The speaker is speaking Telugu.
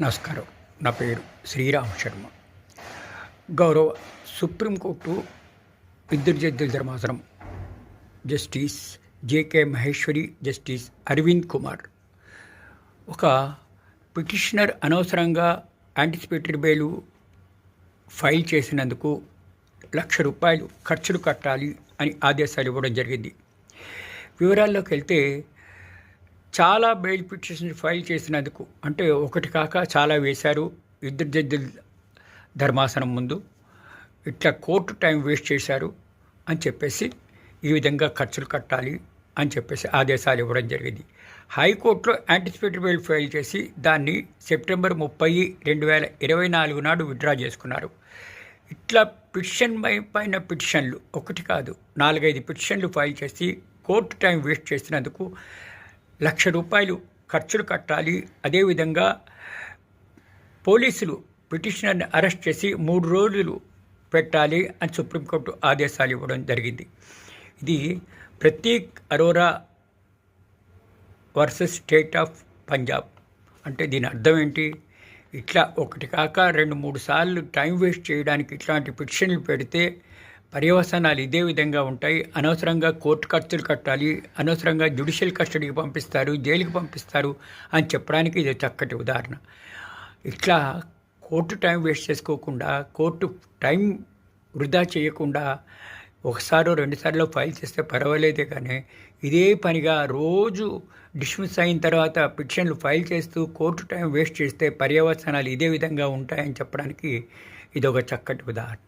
నమస్కారం. నా పేరు శ్రీరామ్ శర్మ. గౌరవ సుప్రీంకోర్టు ఇద్దరు జడ్జిల ధర్మాసనం justice JK Maheshwari justice Arvind Kumar. ఒక పిటిషనర్ అనవసరంగా యాంటిసిపేటరీ బెయిలు ఫైల్ చేసినందుకు లక్ష రూపాయలు ఖర్చులు కట్టాలి అని ఆదేశాలు ఇవ్వడం జరిగింది. వివరాల్లోకి వెళ్తే చాలా బెయిల్ పిటిషన్ ఫైల్ చేసినందుకు అంటే ఒకటి కాక చాలా వేశారు ఇద్దరు జడ్జిల ధర్మాసనం ముందు. ఇట్లా కోర్టు టైం వేస్ట్ చేశారు అని చెప్పేసి ఈ విధంగా ఖర్చులు కట్టాలి అని చెప్పేసి ఆదేశాలు ఇవ్వడం జరిగింది. హైకోర్టులో యాంటిసిపేటరీ బెయిల్ ఫైల్ చేసి దాన్ని సెప్టెంబర్ ముప్పై రెండు వేల ఇరవై నాలుగు నాడు విత్డ్రా చేసుకున్నారు. ఇట్లా పిటిషన్ పైన పిటిషన్లు ఒకటి కాదు నాలుగైదు పిటిషన్లు ఫైల్ చేసి కోర్టు టైం వేస్ట్ చేసినందుకు లక్ష రూపాయలు ఖర్చులు కట్టాలి. అదేవిధంగా పోలీసులు పిటిషనర్ని అరెస్ట్ చేసి మూడు రోజులు పెట్టాలి అని సుప్రీంకోర్టు ఆదేశాలు ఇవ్వడం జరిగింది. ఇది Prateek Arora versus state of Punjab. అంటే దీని అర్థం ఏంటి? ఇట్లా ఒకటి కాక రెండు మూడు సార్లు టైం వేస్ట్ చేయడానికి ఇట్లాంటి పిటిషన్లు పెడితే పర్యవసానాలు ఇదే విధంగా ఉంటాయి. అనవసరంగా కోర్టు ఖర్చులు కట్టాలి. అనవసరంగా జ్యుడిషియల్ కస్టడీకి పంపిస్తారు. జైలుకి పంపిస్తారు అని చెప్పడానికి ఇది చక్కటి ఉదాహరణ. ఇట్లా కోర్టు టైం వేస్ట్ చేసుకోకుండా కోర్టు టైం వృధా చేయకుండా ఒకసారి రెండుసార్లు ఫైల్ చేస్తే పర్వాలేదే కానీ ఇదే పనిగా రోజు డిస్మిస్ అయిన తర్వాత పిటిషన్లు ఫైల్ చేస్తూ కోర్టు టైం వేస్ట్ చేస్తే పర్యవసానాలు ఇదే విధంగా ఉంటాయని చెప్పడానికి ఇది ఒక చక్కటి ఉదాహరణ.